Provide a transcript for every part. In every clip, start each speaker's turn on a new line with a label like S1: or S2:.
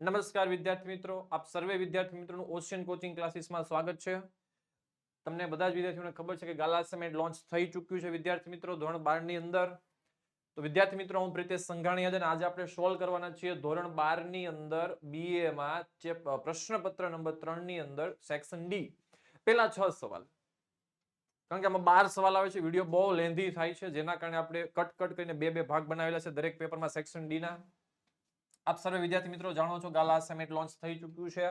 S1: નમસ્કાર વિદ્યાર્થી મિત્રો. આપ સર્વે વિદ્યાર્થી મિત્રોનું ઓશિયન કોચિંગ ક્લાસીસમાં સ્વાગત છે. તમને બધા જ વિદ્યાર્થીઓને ખબર છે કે ગાલા સેમેન્ટ લોન્ચ થઈ ચૂક્યું છે વિદ્યાર્થી મિત્રો ધોરણ બારની અંદર. તો વિદ્યાર્થી મિત્રો, હું પ્રિતેશ સંઘાણી અને આજે આપણે સોલ્વ કરવાના છીએ ધોરણ બારની અંદર BA માં જે પ્રશ્નપત્ર નંબર ત્રણની અંદર સેક્શન ડી પેલા છ સવાલ. કારણ કે આમાં બાર સવાલ આવે છે, વીડિયો બહુ લેન્ધી થાય છે, જેના કારણે આપણે કટ કટ કરીને બે બે ભાગ બનાવેલા છે દરેક પેપરમાં સેક્શન ડી ના. આપ સર્વે વિદ્યાર્થી મિત્રો જાણો છો ગાલા સેમેન્ટ લોન્ચ થઈ ચૂક્યું છે.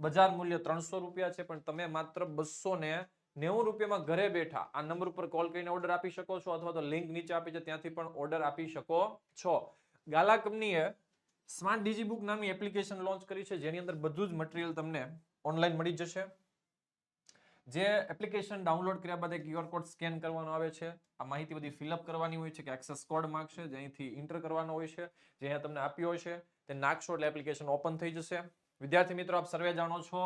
S1: બજાર મૂલ્ય ત્રણસો રૂપિયા છે, પણ તમે માત્ર બસો ને નેવું રૂપિયામાં ઘરે બેઠા આ નંબર ઉપર કોલ કરીને ઓર્ડર આપી શકો છો અથવા તો લિંક નીચે આપી છે, ત્યાંથી પણ ઓર્ડર આપી શકો છો. ગાલા કંપનીએ સ્માર્ટ ડીજી બુક નામની એપ્લિકેશન લોન્ચ કરી છે, જેની અંદર બધું જ મટીરિયલ તમને ઓનલાઈન મળી જશે. જે એપ્લિકેશન ડાઉનલોડ કર્યા બાદ એક ક્યુઆર કોડ સ્કેન કરવાનો આવે છે. આ માહિતી બધી ફિલઅપ કરવાની હોય છે, કે એક્સેસ કોડ માગશે જે એન્ટર કરવાનો હોય છે, જે અહીંયા તમને આપ્યો હોય છે તે નાખશો એટલે એપ્લિકેશન ઓપન થઈ જશે. વિદ્યાર્થી મિત્રો, આપ સર્વે જાણો છો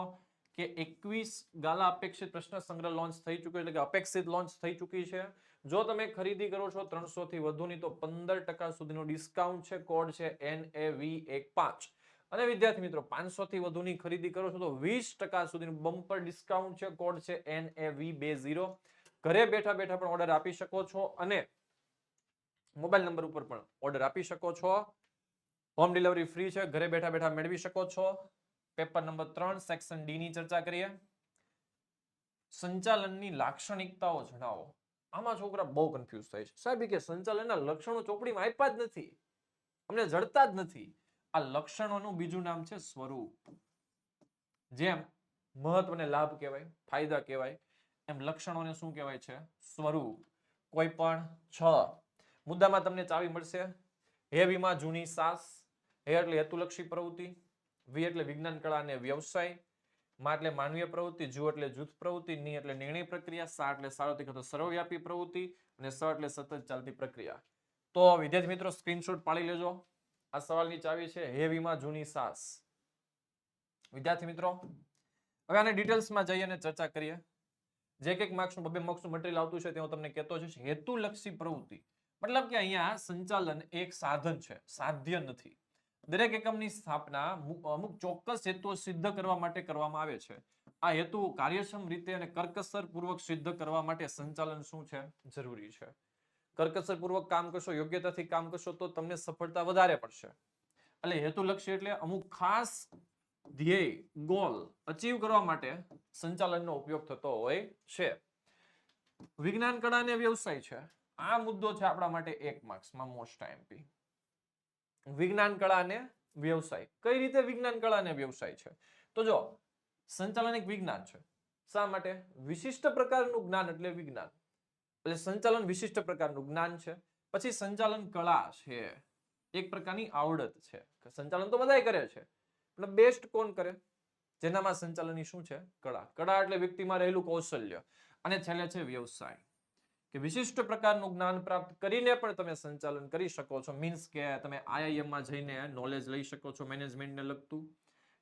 S1: કે એકવીસ ગાલા અપેક્ષિત પ્રશ્ન સંગ્રહ લોન્ચ થઈ ચૂક્યો એટલે કે અપેક્ષિત લોન્ચ થઈ ચૂકી છે. જો તમે ખરીદી કરો છો ત્રણસો થી વધુની, તો પંદર ટકા સુધીનો ડિસ્કાઉન્ટ છે કોડ છે એન એ વી એક પાંચ. અને વિદ્યાર્થી મિત્રો, પાંચસો થી વધુની ખરીદી કરો છો, તો વીસ ટકા સુધીનું બમ્પર ડિસ્કાઉન્ટ છે કોડ છે એન એ વી બે ઝીરો. ઘરે બેઠા બેઠા પણ ઓર્ડર આપી શકો છો અને મોબાઈલ નંબર ઉપર પણ ઓર્ડર આપી શકો છો. હોમ ડિલિવરી ફ્રી છે. ઘરે બેઠા બેઠા મેળવી શકો છો. પેપર નંબર ત્રણ સેક્શન ડી ની ચર્ચા કરીએ. સંચાલનની લાક્ષણિકતાઓ જણાવો. આમાં છોકરા બહુ કન્ફ્યુઝ થાય છે. સાહેબ કે સંચાલનના લક્ષણો ચોપડીમાં આપ્યા જ નથી. અમને જડતા જ નથી. આ લક્ષણોનું બીજું નામ છે સ્વરૂપ. જેમ મહત્વને લાભ કહેવાય, ફાયદા કહેવાય, એમ લક્ષણોને શું કહેવાય છે? સ્વરૂપ. કોઈ પણ છ. મુદ્દામાં તમને ચાવી મળશે. હેવીમાં જૂની સાસ હે એટલે હેતુલક્ષી પ્રવૃત્તિ, વી એટલે વિજ્ઞાન કળા અને વ્યવસાય, માં એટલે માનવીય પ્રવૃત્તિ, જુ એટલે જૂથ પ્રવૃત્તિ, ની એટલે નિર્ણય પ્રક્રિયા, સા એટલે સાર્વત્રિક અથવા સર્વવ્યાપી પ્રવૃત્તિ અને સ એટલે સતત ચાલતી પ્રક્રિયા. તો વિદ્યાર્થી મિત્રો, સ્ક્રીનશોટ પાડી લેજો. આ સવાલની ચાવી છે હે વિમાં જૂની સાસ. વિદ્યાર્થી મિત્રો, હવે આને ડિટેલ્સમાં જઈએ અને ચર્ચા કરીએ. જે કંઈક માર્ક્સનું, બબે માર્ક્સનું મટીરિયલ આવતું છે તે હું તમને કહેતો છું હેતુલક્ષી પ્રવૃત્તિ. મતલબ કે અહીંયા સંચાલન એક સાધન છે, સાધ્ય નથી. દરેક એકમની સ્થાપના અમુક ચોક્કસ હેતુઓ સિદ્ધ કરવા માટે કરવામાં આવે છે. આ હેતુ કાર્યક્ષમ રીતે અને કરકસર પૂર્વક સિદ્ધ કરવા માટે સંચાલન શું છે? જરૂરી છે. કરકસર પૂર્વક કામ કરશો, યોગ્યતાથી કામ કરશો તો તમને સફળતા વધારે પડશે. એટલે હેતુલક્ષી એટલે અમુક ખાસ ધ્યેય, ગોલ અચીવ કરવા માટે સંચાલનનો ઉપયોગ થતો હોય છે. વિજ્ઞાન કળા અને વ્યવસાય છે. આ મુદ્દો છે આપણા માટે એક માર્ક્સમાં મોસ્ટ આઈએમપી વિજ્ઞાન કળા અને વ્યવસાય. કઈ રીતે વિજ્ઞાન કળા અને વ્યવસાય છે? તો જો, સંચાલન એક વિજ્ઞાન છે. શા માટે? વિશિષ્ટ પ્રકારનું જ્ઞાન એટલે વિજ્ઞાન. એટલે સંચાલન વિશિષ્ટ પ્રકારનું જ્ઞાન છે. પછી સંચાલન કળા છે. એક પ્રકારની આવડત છે. સંચાલન તો બધાય કરે છે. એટલે બેસ્ટ કોણ કરે? જેનામાં સંચાલનની શું છે? કળા. કળા એટલે વ્યક્તિમાં રહેલું કૌશલ્ય. અને છેલ્લે છે વ્યવસાય. વિશિષ્ટ પ્રકારનું જ્ઞાન પ્રાપ્ત કરીને પણ તમે સંચાલન કરી શકો છો. મીન્સ કે તમે આઈઆઈએમમાં જઈને નોલેજ લઈ શકો છો મેનેજમેન્ટને લગતું.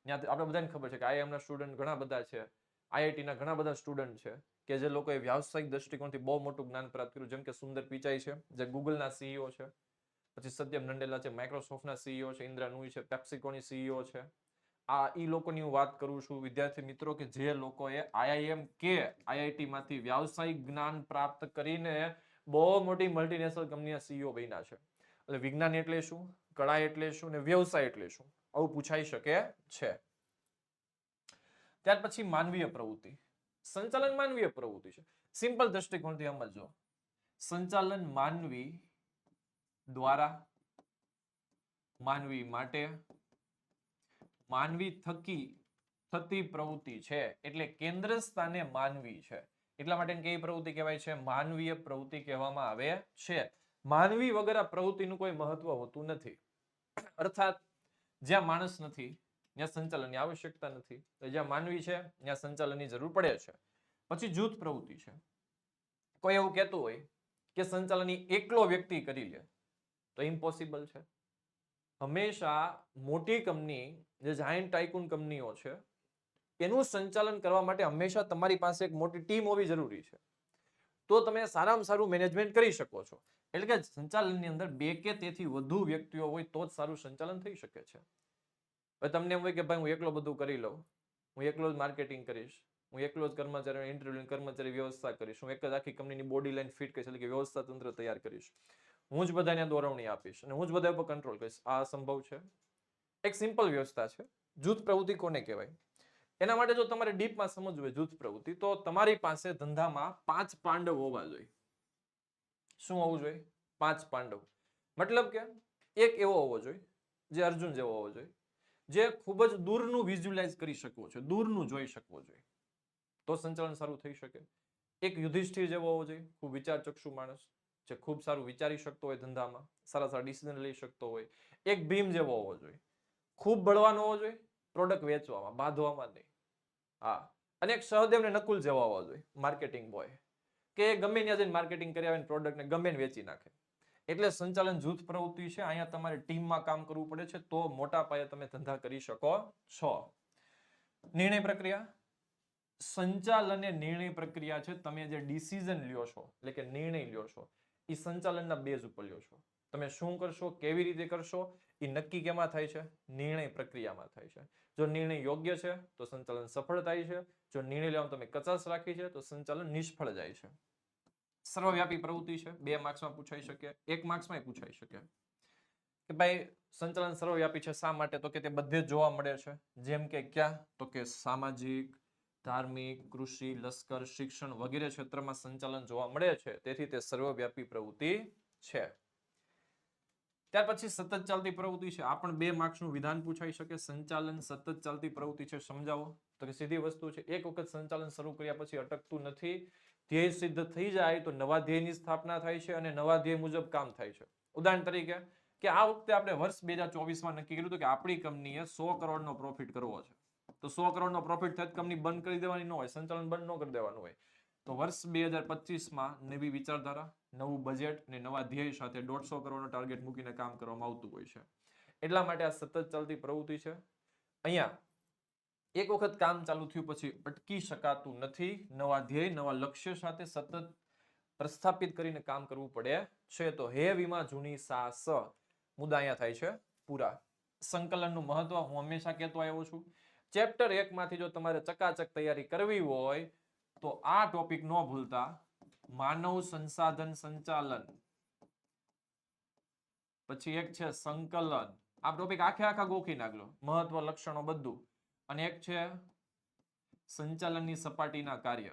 S1: ત્યાં આપણે બધાને ખબર છે કે આઈઆઈએમના સ્ટુડન્ટ ઘણા બધા છે. આઈઆઈટીના ઘણા બધા સ્ટુડન્ટ છે કે જે લોકોએ વ્યાવસાયિક દ્રષ્ટિકોણથી બહુ મોટું જ્ઞાન પ્રાપ્ત કર્યું. જેમ કે સુંદર પિચાઈ છે, જે ગૂગલના સીઈઓ છે. પછી સત્યમ નંડેલા છે માઇક્રોસોફ્ટના સીઈઓ છે, ઇન્દ્રા નુઈ છે પેપ્સિકોની સીઈઓ છે. આ ઈ લોકોની હું વાત કરું છું, વિદ્યાર્થી મિત્રો, કે જે લોકોએ આઈઆઈએમ કે આઈઆઈટી માંથી વ્યાવસાયિક જ્ઞાન પ્રાપ્ત કરીને બહુ મોટી મલ્ટીનેશનલ કંપનીના સીઈઓ બન્યા છે. એટલે વિજ્ઞાન એટલે શું? કળા એટલે શું? ને વ્યવસાય એટલે શું? આવું પૂછાઈ શકે છે. ત્યાર પછી માનવીય પ્રવૃત્તિ. સંચાલન માનવીય પ્રવૃત્તિ છે. સિમ્પલ દ્રષ્ટિકોણથી સમજો સંચાલન માનવી દ્વારા, માનવી માટે માનવી થકી થતી પ્રવૃત્તિ છે. એટલે કેન્દ્ર સ્થાને માનવી છે. એટલા માટે કઈ પ્રવૃત્તિ કહેવાય છે? માનવીય પ્રવૃત્તિ કહેવામાં આવે છે. માનવી વગર આ પ્રવૃત્તિનું કોઈ મહત્વ હોતું નથી. અર્થાત, જ્યાં માણસ નથી, ત્યાં સંચાલનની આવશ્યકતા નથી. તો જ્યાં માનવી છે, ત્યાં સંચાલનની જરૂર પડે છે. પછી જૂથ પ્રવૃત્તિ છે. કોઈ એવું કહેતું હોય કે સંચાલનની એકલો વ્યક્તિ કરી લે, તો ઇમ્પોસિબલ છે. હંમેશા મોટી કંપની, જે જાયન્ટ ટાઇકુન કંપનીઓ છે, એનું સંચાલન કરવા માટે હંમેશા તમારી પાસે એક મોટી ટીમ હોવી જરૂરી છે. તો તમે સારામાં સારું મેનેજમેન્ટ કરી શકો છો. એટલે કે સંચાલનની અંદર બે કે તેથી વધુ વ્યક્તિઓ હોય તો જ સારું સંચાલન થઈ શકે છે. હવે તમને એમ હોય કે ભાઈ હું એકલો બધું કરી લઉં, હું એકલો જ માર્કેટિંગ કરીશ, હું એકલો જ કર્મચારી ઇન્ટરવ્યુ કર્મચારી વ્યવસ્થા કરીશ, હું એક જ આખી કંપનીની બોડી લાઈન ફિટ કરીશ, એટલે કે વ્યવસ્થા તંત્ર તૈયાર કરીશ. હું જ બધાને દોરવણી આપીશ અને હું જ બધા ઉપર કંટ્રોલ કરીશ. આ સંભવ છે? એક સિમ્પલ વ્યવસ્થા છે. જૂથ પ્રવૃત્તિ કોને કહેવાય? એના માટે જો તમારે ડીપમાં સમજવું હોય જૂથ પ્રવૃત્તિ, તો તમારી પાસે ધંધામાં પાંચ પાંડવ હોવા જોઈએ. શું હોવું જોઈએ? પાંચ પાંડવ. મતલબ કે એક એવો હોવો જોઈએ, જે અર્જુન જેવો હોવો જોઈએ, જે ખૂબ જ દૂરનું વિઝ્યુલાઇઝ કરી શકવો છે, દૂરનું જોઈ શકવો જોઈએ. તો સંચાલન સારું થઈ શકે. એક યુધિષ્ઠિર જેવો હોવો જોઈએ, ખૂબ વિચારચક્ષુ માણસ. જે ખૂબ સારું વિચારી શકતો હોય ધંધામાં, સારા સારા ડિસિઝન લઈ શકતો હોય, એક ભીમ જેવો હોવો જોઈએ. ખૂબ બળવાનો હોવો જોઈએ પ્રોડક્ટ વેચવામાં, બાંધવામાં નહીં. હા, અને એક સહદેવ ને નકુલ જેવો હોવો જોઈએ માર્કેટિંગ બોય કે ગમે ત્યાં જઈને માર્કેટિંગ કરી આવે પ્રોડક્ટને ગમે ને વેચી નાખે. એટલે સંચાલન જૂથ પ્રવૃત્તિ છે, અહીંયા તમારે ટીમમાં કામ કરવું પડે છે, તો મોટા પાયે તમે ધંધા કરી શકો છો. નિર્ણય પ્રક્રિયા. સંચાલન નિર્ણય પ્રક્રિયા છે, તમે જે ડિસિઝન લ્યો છો, એટલે કે નિર્ણય લ્યો છો એ સંચાલનના બેઝ ઉપર લ્યો છો. તમે શું કરશો, કેવી રીતે કરશો એ નક્કી કેમાં થાય છે? નિર્ણય પ્રક્રિયામાં થાય છે. જો નિર્ણય યોગ્ય છે, તો સંચાલન સફળ થાય છે. જો નિર્ણય લેવામાં તમે કચાશ રાખી છે, તો સંચાલન નિષ્ફળ જાય છે. સર્વવ્યાપી પ્રવૃત્તિ છે. બે માર્ક્સમાં પૂછાઈ શકે, એક માર્ક્સમાં પૂછાઈ શકે. કે ભાઈ, સંચાલન સર્વવ્યાપી છે શા માટે? તો કે તે બધે જોવા મળે છે. જેમ કે ક્યાં? તો કે સામાજિક ધાર્મિક, કૃષિ, લશ્કર, શિક્ષણ વગેરે ક્ષેત્રમાં સંચાલન જોવા મળે છે. તેથી તે સર્વવ્યાપી પ્રવૃત્તિ છે. ત્યાર પછી સતત ચાલતી પ્રવૃત્તિ છે. આ પણ બે માર્ક્સનું વિધાન પૂછાઈ શકે. સંચાલન સતત ચાલતી પ્રવૃત્તિ છે, સમજાવો. તો કે સીધી વસ્તુ છે, એક વખત સંચાલન શરૂ કર્યા પછી અટકતું નથી. ધ્યેય સિદ્ધ થઈ જાય તો નવા ધ્યેયની સ્થાપના થાય છે અને નવા ધ્યેય મુજબ કામ થાય છે. ઉદાહરણ તરીકે, કે આ વખતે આપણે વર્ષ બે હજાર ચોવીસમાં નક્કી કર્યું હતું કે આપણી કંપનીએ સો કરોડનો પ્રોફિટ કરવો છે. તો સો કરોડનો પ્રોફિટ થાય કંપની બંધ કરી દેવાની ન હોય, સંચાલન બંધ ન કરી દેવાનું હોય. તો વર્ષ બે હજાર પચીસમાં નવી વિચારધારા, નવું બજેટ અને નવા ધ્યેય સાથે દોઢસો કરોડનો ટાર્ગેટ મૂકીને કામ કરવામાં આવતું હોય છે. એટલા માટે આ સતત ચાલતી પ્રવૃત્તિ છે. અહીંયા એક વખત કામ ચાલુ થયું પછી અટકી શકાતું નથી. નવા ધ્યેય, નવા લક્ષ્ય સાથે સતત પ્રસ્થાપિત કરીને કામ કરવું પડે છે. તો હે વિમા જૂની સાસ, મુદ્દા અહીંયા થાય છે. પૂરા. સંકલનનું મહત્વ હું હંમેશા કહેતો આવ્યો છું. ચેપ્ટર એક માંથી જો તમારે ચકાચક તૈયારી કરવી હોય, તો આ ટોપિક ન ભૂલતા. માનવ સંસાધન સંચાલન. પછી એક છે સંકલન. આ ટોપિક આખે આખા ગોખી નાખલો. મહત્વ, લક્ષણો બધું. અને એક છે સંચાલનની સપાટીના કાર્ય.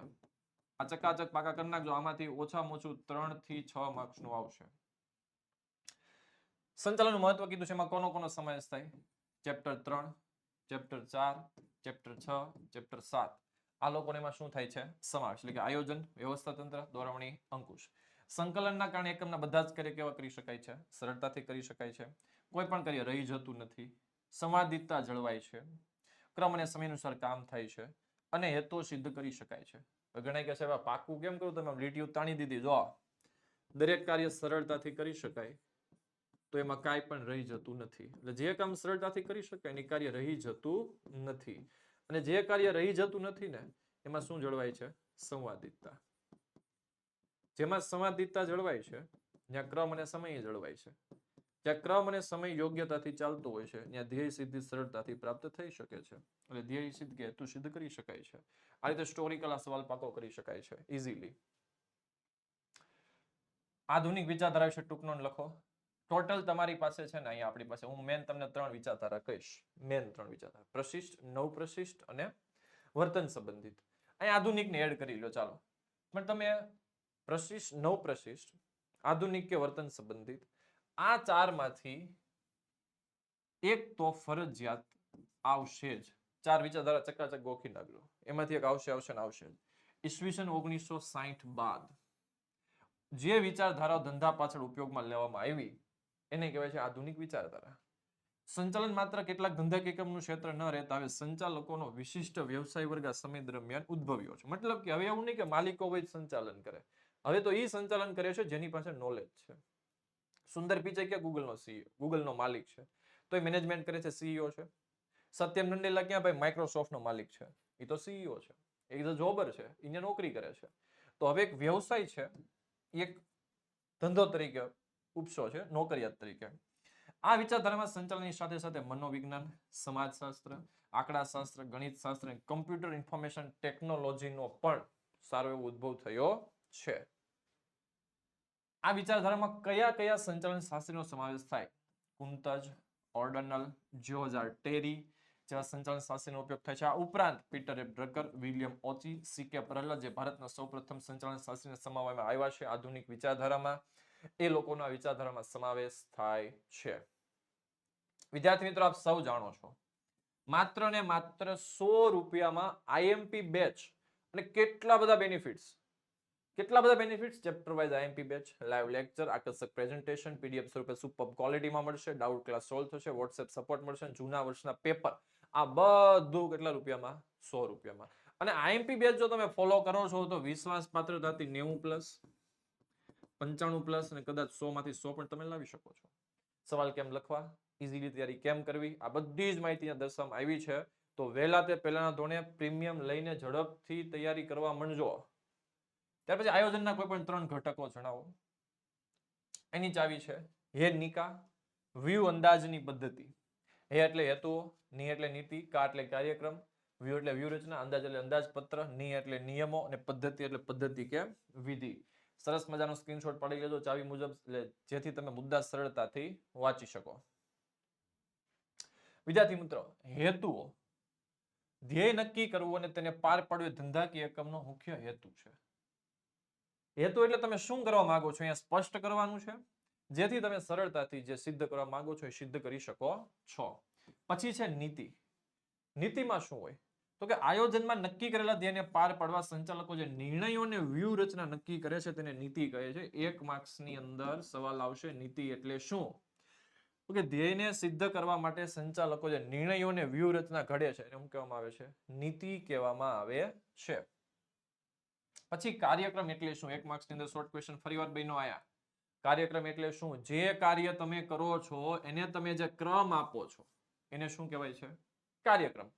S1: આ ચકાચક પાકા કરી નાખજો. આમાંથી ઓછામાં ઓછું ત્રણથી છ માર્ક્સનું આવશે. સંચાલનનું મહત્વ કીધું છે. એમાં કોનો કોનો સમાવેશ થાય? ચેપ્ટર ત્રણ. ચેપ્ટર ચાર, ચેપ્ટર છ, ચેપ્ટર સાત. આ લોકોને એમાં શું થાય છે? સમાવેશ, એટલે કે આયોજન, વ્યવસ્થા તંત્ર, દોરવણી, અંકુશ. સંકલનના કારણે એકમના બધા જ કાર્ય કેવા કરી શકાય છે? સરળતાથી કરી શકાય છે. કોઈ પણ કાર્ય રહી જતું નથી. સંવાદિતતા જળવાય છે. ક્રમ અને સમય અનુસાર કામ થાય છે અને હેતુ સિદ્ધ કરી શકાય છે. ઘણા છે, "હવે પાકું કેમ કરું? તમે લીટીઓ તાણી દીધી. જો દરેક કાર્ય સરળતાથી કરી શકાય. તો એમાં કાંઈ પણ રહી જતું નથી. એટલે જે કામ સરળતાથી કરી શકાય, એની કાર્ય રહી જતું નથી. અને જે કાર્ય રહી જતું નથી ને, એમાં શું જળવાય છે? સંવાદિતતા. જેમાં સંવાદિતતા જળવાય છે, ત્યાં ક્રમ અને સમય જળવાય છે. જ્યાં ક્રમ અને સમય યોગ્યતાથી ચાલતો હોય છે, ત્યાં ધ્યેય સિદ્ધિ સરળતાથી પ્રાપ્ત થઈ શકે છે. એટલે ધ્યેય સિદ્ધ કે હેતુ સિદ્ધ કરી શકાય છે. આ રીતે સ્ટોરિકલ આ સવાલ પાકો કરી શકાય છે ઇઝીલી આધુનિક વિચારધારા વિશે ટૂંક નોંધ લખો. ટોટલ તમારી પાસે છે ને અહીંયા આપણી પાસે, હું મેન તમને ત્રણ વિચારધારા કહીશ. મેન ત્રણ વિચારધારા. પ્રશિષ્ટ નવ પ્રશિષ્ટ અને વર્તન સંબંધિત. અહીંયા આધુનિકને એડ કરી લો, ચાલો. પણ તમે પ્રશિષ્ટ નવ પ્રશિષ્ટ આધુનિક કે વર્તન સંબંધિત, આ ચારમાંથી એક તો ફરજિયાત આવશે જ. ચાર વિચારધારા ચકાચક ગોખી નાખ્યો એમાંથી એક આવશે આવશે ને આવશે ઈસવીસન ઓગણીસો સાહીઠ બાદ જે વિચારધારાઓ ધંધા પાછળ ઉપયોગમાં લેવામાં આવી એને કહેવાય છે આધુનિક વિચારધારા. સંચાલન માત્ર કેટલાક ધંધા એકમનું ક્ષેત્ર ન રહેતા હવે સંચાલકોનો વિશિષ્ટ વ્યવસાય વર્ગ આ સમય દરમિયાન ઉદ્ભવ્યો છે. મતલબ કે હવે એવું નહીં કે માલિકો જ સંચાલન કરે. હવે તો એ સંચાલન કરે છે જેની પાસે નોલેજ છે. સુંદર પિચાઈ ક્યાં ગૂગલનો સીઈઓ ગૂગલનો માલિક છે. તો એ મેનેજમેન્ટ કરે છે સીઈઓ છે. સત્યમ નંદેલા ક્યાં ભાઈ? માઇક્રોસોફ્ટનો માલિક છે. એ તો સીઈઓ છે. એ તો જોબર છે. એને નોકરી કરે છે. તો હવે એક વ્યવસાય છે. એક ધંધો તરીકે ઉપસો છે, નોકરિયાત તરીકે. આ વિચારધારામાં સંચાલનની સાથે સાથે મનોવિજ્ઞાન, સમાજશાસ્ત્ર, આંકડાશાસ્ત્ર ગણિત શાસ્ત્ર અને કમ્પ્યુટર ઇન્ફોર્મેશન ટેકનોલોજીનો પણ સારો એવો ઉદ્ભવ થયો છે. આ વિચારધારામાં કયા કયા સંચાલન શાસ્ત્રીનો સમાવેશ થાય? કુંતજ, ઓર્ડનલ જ્યોર્જ ટેરી જેવા સંચાલન શાસ્ત્રીનો ઉપયોગ થાય છે. આ ઉપરાંત Peter A Drucker, William Ouchi, C K Prahalad જે ભારતના સૌપ્રથમ સંચાલન શાસ્ત્રીને સમાવવામાં આવ્યા છે આધુનિક વિચારધારામાં. એ લોકોના વિચારધારામાં સમાવેશ થાય છે. વિદ્યાર્થી મિત્રો, આપ સૌ જાણો છો, માત્ર ને માત્ર સો રૂપિયામાં આઈએમપી બેચ અને કેટલા બધા બેનિફિટ્સ કેટલા બધા benefits chapter wise IMP batch live lecture આકર્ષક પ્રેઝન્ટેશન પીડીએફ સ્વરૂપે સુપર ક્વોલિટીમાં મળશે ડાઉટ ક્લાસ સોલ્વ થશે વોટ્સએપ સપોર્ટ મળશે જૂના વર્ષના પેપર આ બધું કેટલા રૂપિયામાં? સો રૂપિયામાં. અને આઈએમપી બેચ જો તમે ફોલો કરો છો તો વિશ્વાસ પાત્રતાથી નેવું પ્લસ પંચાણું પ્લસ અને કદાચ સો માંથી સો પણ તમે લાવી શકો છો. સવાલ કેમ લખવા? ઇઝીલી તૈયારી કેમ કરવી? આ બધી જ માહિતી દર્શાવવામાં આવી છે. તો વહેલા તે પહેલાના ધોરણે પ્રીમિયમ લઈને ઝડપથી તૈયારી કરવા માંડજો. ત્યાર પછી આયોજનના કોઈ પણ ત્રણ ઘટકો જણાવો. એની ચાવી છે. હે નિકા, વ્યૂ અંદાજની પદ્ધતિ. હે એટલે હેતુઓ, ની એટલે નીતિ, કા એટલે કાર્યક્રમ. વ્યૂ એટલે વ્યૂહરચના, અંદાજ એટલે અંદાજપત્ર, ની એટલે નિયમો અને પદ્ધતિ એટલે પદ્ધતિ કે વિધિ. સરસ મજાનો સ્ક્રીનશોટ પડી લેજો ચાવી મુજબ જેથી તમે મુદ્દા સરળતાથી વાંચી શકો. વિદ્યાર્થી મિત્રો, હેતુઓ. ધ્યેય નક્કી કરવું અને તેને પાર પાડવું ધંધાકીય એકમનો મુખ્ય હેતુ છે. હેતુ એટલે તમે શું કરવા માંગો છો અહીંયા સ્પષ્ટ કરવાનું છે. જેથી તમે સરળતાથી જે સિદ્ધ કરવા માંગો છો એ સિદ્ધ કરી શકો છો. પછી છે નીતિ. નીતિમાં શું હોય? તો કે આયોજનમાં નક્કી કરેલા ધ્યેયને પાર પાડવા સંચાલકો જે નિર્ણયો વ્યૂહરચના નક્કી કરે છે તેને નીતિ કહે છે. એક માર્ક્સની અંદર સવાલ આવશે નીતિ એટલે શું? તો કે ધ્યેયને સિદ્ધ કરવા માટે સંચાલકો જે નિર્ણયો વ્યૂહરચના ઘડે છે એને કહેવામાં આવે છે? નીતિ કહેવામાં આવે છે. પછી કાર્યક્રમ એટલે શું? એક માર્ક્સની અંદર શોર્ટ ક્વેશ્ચન ફરીવાર બન્યો આયા. કાર્યક્રમ એટલે શું? જે કાર્ય તમે કરો છો એને તમે જે ક્રમ આપો છો એને શું કહેવાય છે? કાર્યક્રમ.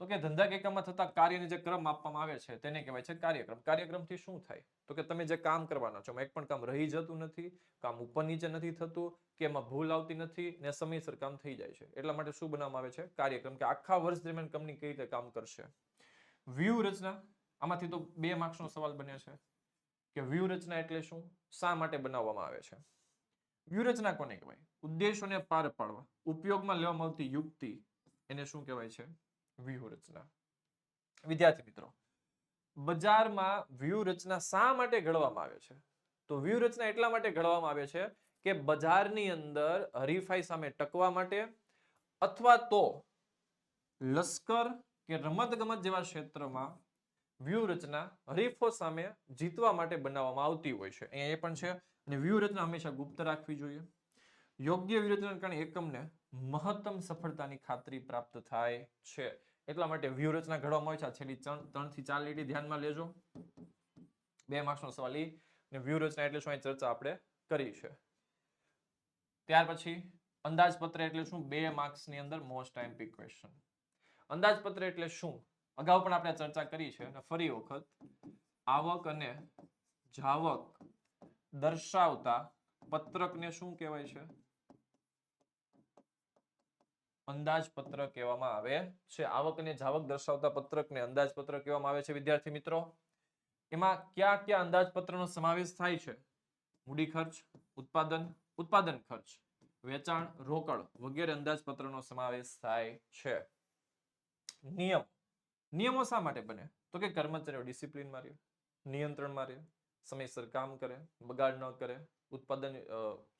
S1: તો કે ધંધા એકમમાં થતા કાર્યને જે ક્રમ આપવામાં આવે છે તેને કહેવાય છે કાર્યક્રમ. કાર્યક્રમથી શું થાય? તો કે તમે જે કામ કરવાના છો એક પણ કામ રહી જતું નથી, કામ ઉપર નીચે નથી થતું કે એમાં ભૂલ આવતી નથી ને સમયસર કામ થઈ જાય છે. એટલા માટે શું બનાવવામાં આવે છે? કાર્યક્રમ કે આખા વર્ષ દરમિયાન કંપની કઈ રીતે કામ કરશે? વ્યૂહરચના, આમાંથી તો બે માર્ક્સનો સવાલ બન્યો છે કે વ્યૂહરચના એટલે શું? શા માટે બનાવવામાં આવે છે? વ્યૂહરચના કોને કહેવાય? ઉદ્દેશોને પાર પાડવા, ઉપયોગમાં લેવામાં આવતી યુક્તિ એને શું કહેવાય છે? વ્યૂહરચના. વિદ્યાર્થી મિત્રો, બજારમાં વ્યૂહરચના શા માટે ઘડવામાં આવે છે? તો વ્યૂહરચના એટલા માટે ઘડવામાં આવે છે કે બજારની અંદર હરીફાઈ સામે ટકવા માટે અથવા તો લશ્કર કે રમત ગમત જેવા ક્ષેત્રમાં વ્યૂહરચના હરીફો સામે જીતવા માટે બનાવવામાં આવતી હોય છે. અહીંયા એ પણ છે. અને વ્યૂહરચના હંમેશા ગુપ્ત રાખવી જોઈએ. યોગ્ય વ્યૂહરચના કારણે એકમને મહત્તમ સફળતાની ખાતરી પ્રાપ્ત થાય છે. એટલા માટે વ્યૂહરચના ઘડવામાં આવે છે. છેલ્લી ત્રણથી ચાર લીટી ધ્યાનમાં લેજો. બે માર્ક્સનો સવાલ ઈ અને વ્યૂહરચના એટલે શું? ચર્ચા આપણે કરી છે. ત્યાર પછી અંદાજપત્ર એટલે શું? બે માર્ક્સની અંદર મોસ્ટ આઈએમપી ક્વેશ્ચન અંદાજપત્ર એટલે શું? અગાઉ પણ આપણે ચર્ચા કરી છે અને ફરી વખત આવક અને જાવક દર્શાવતા પત્રકને શું કહેવાય છે? અંદાજપત્ર કહેવામાં આવે છે. આવક અને જાવક દર્શાવતા પત્રકને અંદાજપત્ર કહેવામાં આવે છે, વિદ્યાર્થી મિત્રો. એમાં કયા કયા અંદાજપત્રનો સમાવેશ થાય છે? મૂડી ખર્ચ, ઉત્પાદન ઉત્પાદન ખર્ચ, વેચાણ, રોકડ વગેરે અંદાજપત્રનો સમાવેશ થાય છે. નિયમ. નિયમો શા માટે બને? તો કે કર્મચારીઓ ડિસિપ્લિનમાં રહે નિયંત્રણમાં રહે સમયસર કામ કરે, બગાડ ન કરે, ઉત્પાદન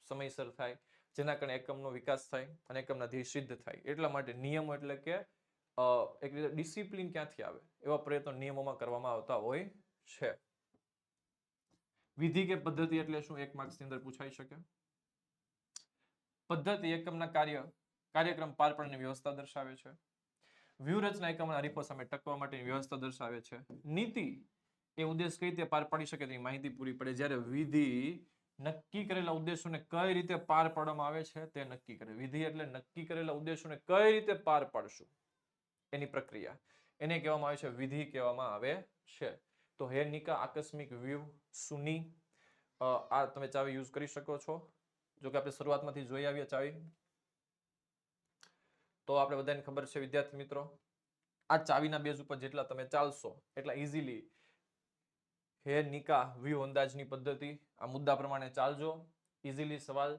S1: સમયસર થાય. જેના કારણે એકમનો વિકાસ થાય અને એકમના ધ્યેય સિદ્ધ થાય. એટલા માટે નિયમો એટલે કે એક રીતે ડિસિપ્લિન ક્યાંથી આવે? એવા પ્રયત્નો નિયમોમાં કરવામાં આવતા હોય છે. વિધિ કે પદ્ધતિ એટલે શું? એક માર્ક્સની અંદર પૂછાઈ શકે. પદ્ધતિ એકમના કાર્ય, કાર્યક્રમ પાર પાડવાની વ્યવસ્થા દર્શાવે છે. વ્યૂહરચના એકમના હરીફો સામે ટકવા માટેની વ્યવસ્થા દર્શાવે છે. નીતિ એ ઉદ્દેશ કઈ રીતે પાર પાડી શકે તેની માહિતી પૂરી પડે? જ્યારે વિધિ નક્કી કરેલા ઉદ્દેશોને કઈ રીતે પાર પાડવામાં આવે છે તે નક્કી કરે. વિધિ એટલે નક્કી કરેલા ઉદ્દેશોને કઈ રીતે પાર પાડશું? એની પ્રક્રિયા. એને કહેવામાં આવે છે, વિધિ કહેવામાં આવે છે. તો હે નિકા, આકસ્મિક વ્યૂહ, સુની આ તમે ચાવી યુઝ કરી શકો છો. જો કે આપણે શરૂઆતમાંથી જોઈ આવીએ ચાવી. તો આપણે બધાને ખબર છે, વિદ્યાર્થી મિત્રો, આ ચાવીના બેઝ ઉપર જેટલા તમે ચાલશો, એટલા ઇઝીલી હે નિકા વ્યૂ અંદાજની પદ્ધતિ, આ મુદ્દા પ્રમાણે ચાલજો. ઇઝીલી સવાલ.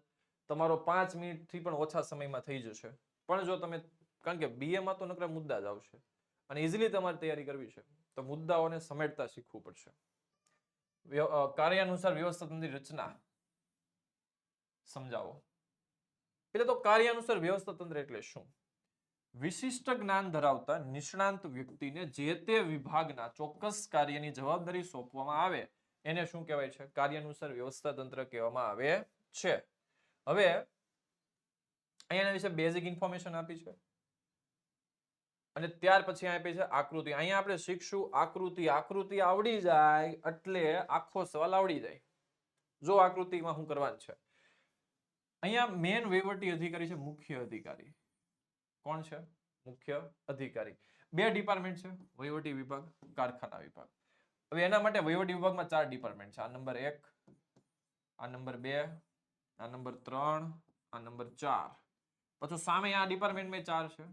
S1: તમારો પાંચ મિનિટથી પણ ઓછા સમયમાં થઈ જશે. પણ જો તમે, કારણ કે બીએમાં તો નકરા મુદ્દા જ આવશે. અને ઇઝીલી તમારે તૈયારી કરવી છે. તો મુદ્દાઓને સમેટતા શીખવું પડશે. કાર્યાનુસાર વ્યવસ્થાપનની રચના. સમજાવો. એટલે તો કાર્યાનુસાર વ્યવસ્થાતંત્ર એટલે શું? વિશિષ્ટ જ્ઞાન ધરાવતા નિષ્ણાંત વ્યક્તિને જે તે વિભાગના ચોક્કસ કાર્યની જવાબદારી સોંપવામાં આવે, એને શું કહેવાય છે? કાર્યાનુસાર વ્યવસ્થા તંત્ર કહેવામાં આવે છે. હવે અહીંયાના વિશે બેઝિક ઇન્ફોર્મેશન આપી છે. અને ત્યાર પછી આપી છે આકૃતિ. અહીંયા આપણે શીખશું આકૃતિ. આકૃતિ આવડી જાય એટલે આખો સવાલ આવડી જાય. જો આકૃતિમાં શું કરવાનું છે? અહીંયા મેન વહીવટી અધિકારી છે, મુખ્ય અધિકારી. કોણ છે? મુખ્ય અધિકારી. બે ડિપાર્ટમેન્ટ છે, વહીવટી વિભાગ, કારખાના વિભાગ. હવે એના માટે વહીવટી વિભાગમાં ચાર ડિપાર્ટમેન્ટ છે. આ નંબર એક, આ નંબર બે, આ નંબર ત્રણ, આ નંબર ચાર. પછી સામે આ ડિપાર્ટમેન્ટમાં ચાર છે.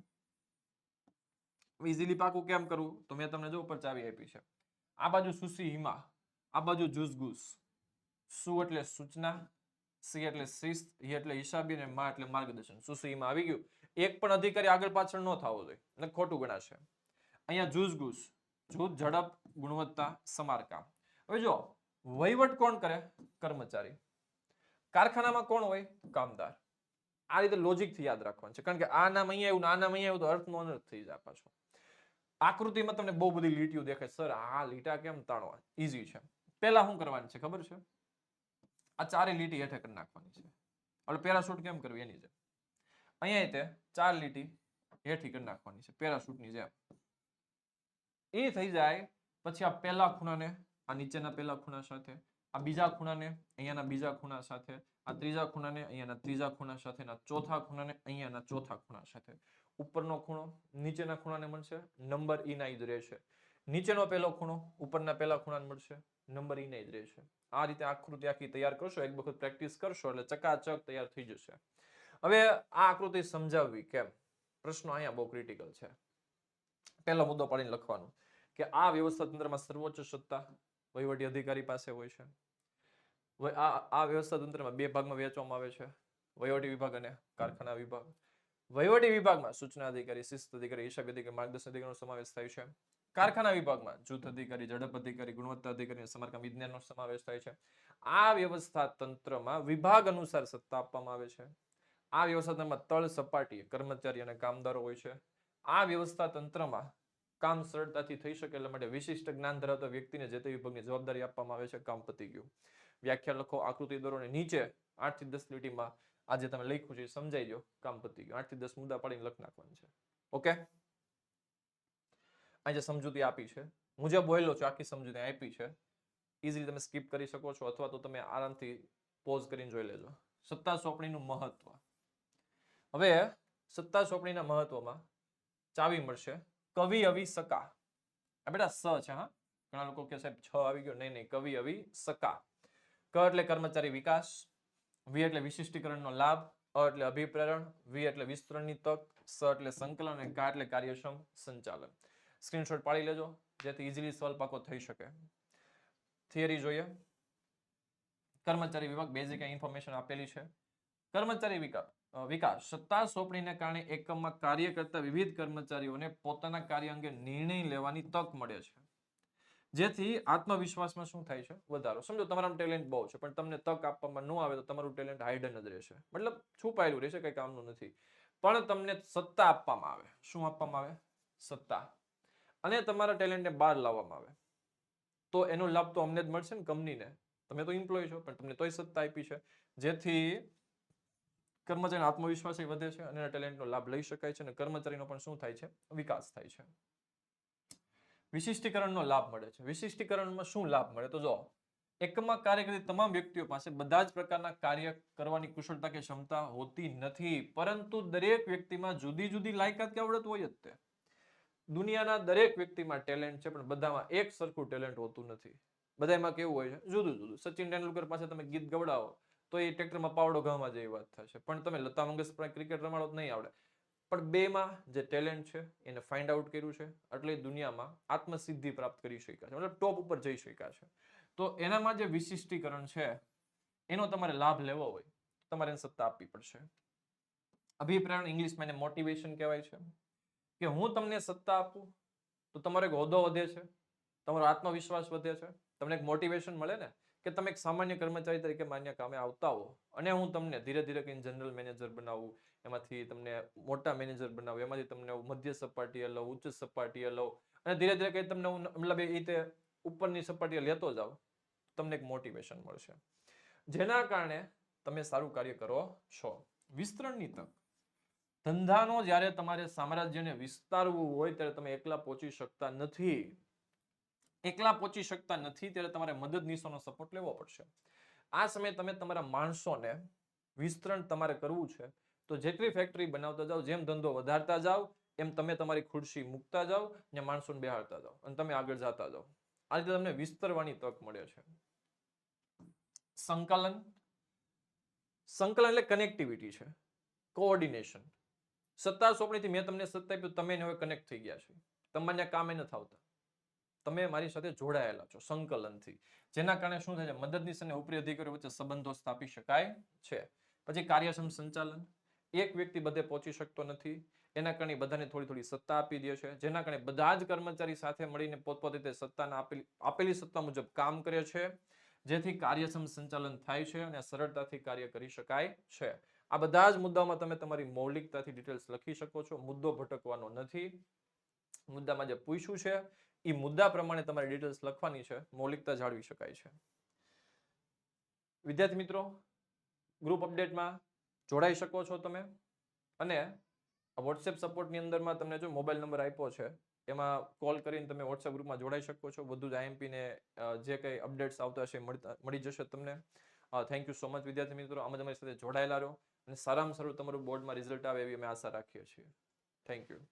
S1: ઇઝીલી પાકું કેમ કરવું તો મેં તમને જો ઉપર ચાવી આપી છે. આ બાજુ સુસી હિમા, આ બાજુ જુસગુસ. સુ એટલે સૂચના, સી એટલે શિસ્ત હિ એટલે હિસાબી અને મા એટલે માર્ગદર્શન. સુસીમાં આવી ગયું? એક પણ અધિકારી આગળ પાછળ ન થવો જોઈએ. અને ખોટું ગણાશે અહીંયા જૂઝગુસ જૂથ ઝડપ, ગુણવત્તા, સમારકામ. હવે જો વહીવટ કોણ કરે? કર્મચારી. કારખાનામાં કોણ હોય? કામદાર. આ રીતે લોજિકથી યાદ રાખવાનું છે. કારણ કે આ નામ અહીંયા આવ્યું આ નામ અહીંયા આવ્યું તો અર્થનો અનર્થ થઈ જાય પાછો. આકૃતિમાં તમને બહુ બધી લીટીઓ દેખાય. સર, આ લીટા કેમ તાણવા? ઈઝી છે. પહેલા શું કરવાની છે? ખબર છે? આ ચારે લીટી હેઠે કરી નાખવાની છે. એટલે પેરાશૂટ કેમ કરવી? એની જેમ. અહીંયા તે ચાર લીટી હેઠી કરી નાખવાની છે પેરાશૂટની જેમ. એ થઈ જાય, પછી આ પહેલા ખૂણાને, આ નીચેના પહેલા ખૂણા સાથે, આ બીજા ખૂણાને, અહીંયાના બીજા ખૂણા સાથે, આ ત્રીજા ખૂણાને, અહીંયાના ત્રીજા ખૂણા સાથે ચોથા ખૂણાને, અહીંયાના ચોથા ખૂણા સાથે. ઉપરનો ખૂણો નીચેના ખૂણાને મળશે, નંબર ઈ ના ઈ જ રહેશે. નીચેનો પહેલો ખૂણો ઉપરના પહેલા ખૂણાને મળશે, નંબર ઈ ના ઈ જ રહેશે. આ રીતે આકૃતિ આખી તૈયાર કરશો, એક વખત પ્રેક્ટિસ કરશો એટલે ચકાચક તૈયાર થઈ જશે. હવે આ આકૃતિ સમજાવવી કેમ પ્રશ્નો અહીંયા બહુ ક્રિટિકલ છે. પહેલો મુદ્દો પાડીને લખવાનો કે આ વ્યવસ્થા તંત્રમાં સર્વોચ્ચ સત્તા વહીવટી અધિકારી પાસે હોય છે. આ આ વ્યવસ્થા તંત્રમાં બે ભાગમાં વહેંચવામાં આવે છે. વહીવટી વિભાગ અને કારખાના વિભાગ. વહીવટી વિભાગમાં સૂચના અધિકારી, શિસ્ત અધિકારી, હિસાબ અધિકારી, માર્ગદર્શન અધિકારીનો સમાવેશ થાય છે. કારખાના વિભાગમાં જૂથ અધિકારી, ઝડપ અધિકારી, ગુણવત્તા અધિકારી સમારકામ વિજ્ઞાનનો સમાવેશ થાય છે. આ વ્યવસ્થા તંત્રમાં વિભાગ અનુસાર સત્તા આપવામાં આવે છે. આ વ્યવસ્થા તંત્રમાં તળ સપાટીએ કર્મચારી અને કામદારો હોય છે. આ વ્યવસ્થા તંત્રમાં કામ સરળતાથી થઈ શકે એટલા માટે વિશિષ્ટ જ્ઞાન ધરાવતા વ્યક્તિને જે તે વિભાગની જવાબદારી આપવામાં આવે છે, કામ પતી ગયું. વ્યાખ્યા લખો, આકૃતિ દોરો નીચે આઠથી દસ લીટીમાં આજે તમે લખ્યું છે સમજાઈ દો કામ પતી ગયું. આઠથી દસ મુદ્દા પાડીને લખ નાખવાનું છે. ઓકે? આજે સમજૂતી આપી છે હું જે બોલેલો છું આખી સમજૂતી આપી છે. ઇઝીલી તમે સ્કીપ કરી શકો છો અથવા તો તમે આરામથી પોઝ કરીને જોઈ લેજો. સત્તા સોંપણીનું મહત્વ. હવે સત્તા સોંપણીના મહત્વમાં ચાવી મળશે. કવિ અવી સકા. આ બેટા સ છે, હા? ઘણા લોકો કે સાહેબ છ આવી ગયો. નહીં નહીં. કવિ અવી સકા. ક એટલે કર્મચારી વિકાસ, વી એટલે વિશિષ્ટીકરણનો લાભ, અ એટલે અભિપ્રેરણ, વી એટલે વિસ્તરણની તક, સ એટલે સંકલન અને કા એટલે કાર્યક્ષમ સંચાલન. સ્ક્રીનશોટ પાડી લેજો, જેથી ઇઝીલી સોલ્વ પાકો થઈ શકે. થિયરી જોઈએ. કર્મચારી વિભાગ બેઝિક ઇન્ફોર્મેશન આપેલી છે. કર્મચારી વિકાસ. વિકાસ. સત્તા સોંપણીને કારણે એકમમાં કાર્ય કરતા વિવિધ કર્મચારીઓને પોતાના કાર્ય અંગે નિર્ણય લેવાની તક મળે છે. જેથી આત્મવિશ્વાસમાં શું થાય છે? વધારો. સમજો, તમારામાં ટેલેન્ટ બહુ છે, પણ તમને તક આપવામાં ન આવે તો તમારું ટેલેન્ટ હાઇડન જ રહેશે. મતલબ છુપાયેલું રહેશે, કઈ કામનું નથી. પણ તમને સત્તા આપવામાં આવે. શું આપવામાં આવે? સત્તા. અને તમારા ટેલેન્ટને બહાર લાવવામાં આવે. તો એનો લાભ તો અમને જ મળશે ને કંપનીને. તમે તો એમ્પ્લોય છો, પણ તમને તોય સત્તા આપી છે. જેથી કર્મચારીનો આત્મવિશ્વાસ વધે છે અને એના ટેલેન્ટનો લાભ લઈ શકાય છે અને કર્મચારીનો પણ શું થાય છે? વિકાસ થાય છે. વિશિષ્ટીકરણનો લાભ મળે છે. વિશિષ્ટીકરણમાં શું લાભ મળે? તો જો, એકમાં કાર્ય કરતી તમામ વ્યક્તિઓ પાસે બધા જ પ્રકારના કાર્ય કરવાની કુશળતા કે ક્ષમતા હોતી નથી, પરંતુ દરેક વ્યક્તિમાં જુદી જુદી લાયકાત કે આવડત હોય જ તે. દુનિયાના દરેક વ્યક્તિમાં ટેલેન્ટ છે, પણ બધામાં એક સરખું ટેલેન્ટ હોતું નથી. બધામાં કેવું હોય છે? જુદું જુદું. સચિન તેંડુલકર પાસે તમે ગીત ગવડાવો તો એ ટ્રેક્ટરમાં પાવડો ઘામાં જેવી વાત થશે. પણ તમે લતા મંગેશકર ક્રિકેટ રમાડો નહીં આવડે. પણ બેમાં જે ટેલેન્ટ છે, એને ફાઇન્ડ આઉટ કર્યું છે, એટલે દુનિયામાં આત્મસિદ્ધિ પ્રાપ્ત કરી શક્યા છે. મતલબ ટોપ ઉપર જઈ શક્યા છે. તો એનામાં જે વિશિષ્ટીકરણ છે, એનો તમારે લાભ લેવો હોય, તમારે એને સત્તા આપવી પડશે. અભિપ્રાયણ ઇંગ્લિશમાં એને મોટિવેશન કહેવાય છે. કે હું તમને સત્તા આપું, તો તમારો એક હોદ્દો વધે છે, તમારો આત્મવિશ્વાસ વધે છે, તમને એક મોટિવેશન મળે ને કે તમે એક સામાન્ય કર્મચારી તરીકે માન્ય કામે આવતા હો અને હું તમને ધીરે ધીરે કઈ જનરલ મેનેજર બનાવું, એમાંથી તમને મોટા મેનેજર બનાવું, એમાંથી તમને મધ્ય સપાટીએ લઉં, ઉચ્ચ સપાટીએ લઉં અને ધીરે ધીરે કઈ તમને હું મતલબ એ રીતે ઉપરની સપાટીએ લેતો જાઉં તમને એક મોટિવેશન મળશે. જેના કારણે તમે સારું કાર્ય કરો છો. વિસ્તરણની તક. ધંધાનો જ્યારે તમારે સામ્રાજ્યને વિસ્તારવું હોય ત્યારે તમે એકલા પહોંચી શકતા નથી. એકલા પહોંચી શકતા નથી, ત્યારે તમારે મદદનીશોનો સપોર્ટ લેવો પડશે. આ સમયે તમે તમારા માણસોને વિસ્તરણ તમારે કરવું છે, તો જેટલી ફેક્ટરી બનાવતા જાઓ, જેમ ધંધો વધારતા જાઓ, એમ તમે તમારી ખુરશી મૂકતા જાઓ ને માણસોને બેહાડતા જાઓ અને તમે આગળ જતા જાઓ. આ રીતે તમને વિસ્તરવાની તક મળે છે. સંકલન. સંકલન એટલે કનેક્ટિવિટી છે કોઓર્ડિનેશન સત્તા સોંપણીથી મેં તમને સત્તા આપ્યું તમે હવે કનેક્ટ થઈ ગયા છે. તમારે કામે નથી આવતા. તમે મારી સાથે જોડાયેલા છો સંકલનથી. જેના કારણે શું થાય છે? મદદનીશ અને ઉપરી અધિકારીઓ વચ્ચે સંબંધો સ્થાપી શકાય છે. પછી કાર્યક્ષમ સંચાલન. એક વ્યક્તિ બધે પહોંચી શકતો નથી. એના કારણે બધાને થોડી થોડી સત્તા આપી દે છે. જેના કારણે બધા જ કર્મચારી સાથે મળીને પોતપોતે રીતે સત્તાના આપેલી આપેલી સત્તા મુજબ કામ કરે છે. જેથી કાર્યક્ષમ સંચાલન થાય છે અને સરળતાથી કાર્ય કરી શકાય છે. આ બધા જ મુદ્દાઓમાં તમે તમારી મૌલિકતાથી ડિટેલ્સ લખી શકો છો. મુદ્દો ભટકવાનો નથી. મુદ્દામાં જે પૂછ્યું છે એ મુદ્દા પ્રમાણે તમારે ડિટેલ્સ લખવાની છે, મૌલિકતા જાળવી શકાય છે. વિદ્યાર્થી મિત્રો ગ્રુપ અપડેટમાં જોડાઈ શકો છો તમે. અને વોટ્સએપ સપોર્ટની અંદરમાં તમને જો મોબાઈલ નંબર આપ્યો છે, એમાં કોલ કરીને તમે વોટ્સએપ ગ્રુપમાં જોડાઈ શકો છો. બધું જ આઈએમપીને જે કંઈ અપડેટ્સ આવતા હશે મળી જશે તમને. થેન્ક યુ સો મચ વિદ્યાર્થી મિત્રો. આમાં તમારી સાથે જોડાયેલા રહો અને સારામાં સારું તમારું બોર્ડમાં રિઝલ્ટ આવે એવી અમે આશા રાખીએ છીએ. Thank you.